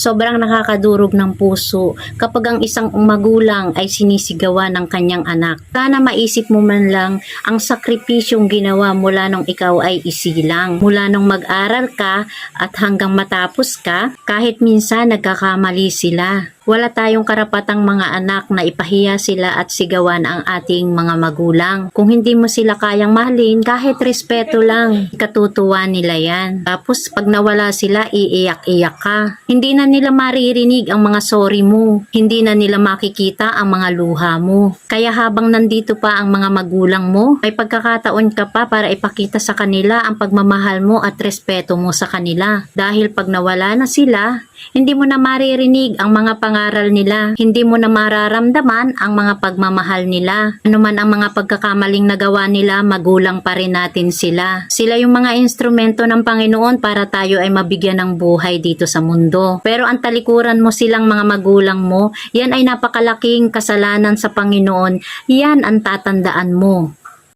Sobrang nakakadurog ng puso kapag ang isang magulang ay sinisigawan ng kanyang anak. Sana maisip mo man lang ang sakripisyong ginawa mula nung ikaw ay isilang. Mula nung mag-aral ka at hanggang matapos ka, kahit minsan nagkakamali sila. Wala tayong karapatang mga anak na ipahiya sila at sigawan ang ating mga magulang. Kung hindi mo sila kayang mahalin, kahit respeto lang, katutuwa nila yan. Tapos pag nawala sila, iiyak-iyak ka. Hindi na nila maririnig ang mga sorry mo. Hindi na nila makikita ang mga luha mo. Kaya habang nandito pa ang mga magulang mo, may pagkakataon ka pa para ipakita sa kanila ang pagmamahal mo at respeto mo sa kanila. Dahil pag nawala na sila, hindi mo na maririnig ang mga pangaral nila. Hindi mo na mararamdaman ang mga pagmamahal nila. Ano man ang mga pagkakamaling nagawa nila, magulang pa rin natin sila. Sila yung mga instrumento ng Panginoon para tayo ay mabigyan ng buhay dito sa mundo. Pero ang talikuran mo silang mga magulang mo, yan ay napakalaking kasalanan sa Panginoon. Yan ang tatandaan mo.